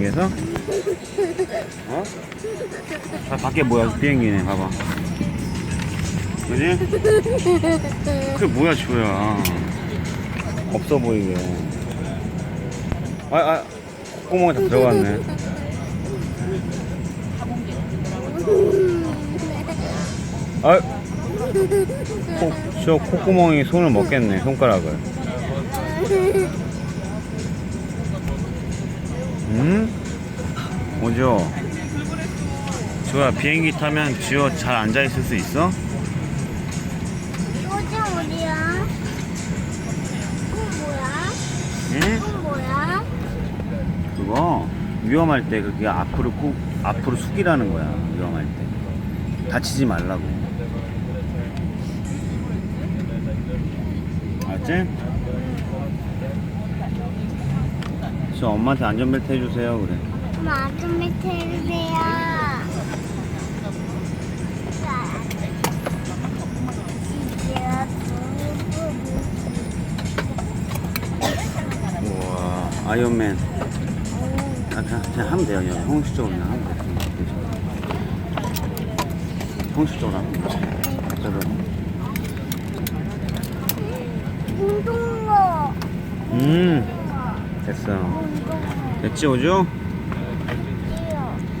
비행기에서? 어? 자, 밖에 뭐야? 비행기네, 봐봐. 그지? 그게 뭐야, 지호야. 없어 보이게. 아, 아, 콧구멍에 다 들어갔네. 아, 코, 저 콧구멍이 손을 먹겠네, 손가락을. 오죠? 지호야, 비행기 타면 지호 잘 앉아 있을 수 있어? 요즘 어디야? 이건 뭐야? 응? 이건 뭐야? 그거 위험할 때 그게 앞으로 꾹 앞으로 숙이라는 거야 위험할 때 다치지 말라고 알았지? 저 엄마한테 안전벨트 해주세요 그래 엄 마 아좀 밑에 해주세요. 우와 아이언맨 아, 그냥, 그냥 하면 돼요 그냥 형식적으로 그냥 하면 돼 형식적으로 하면 돼 저도 운동거. 음 됐어. 됐지 오죠?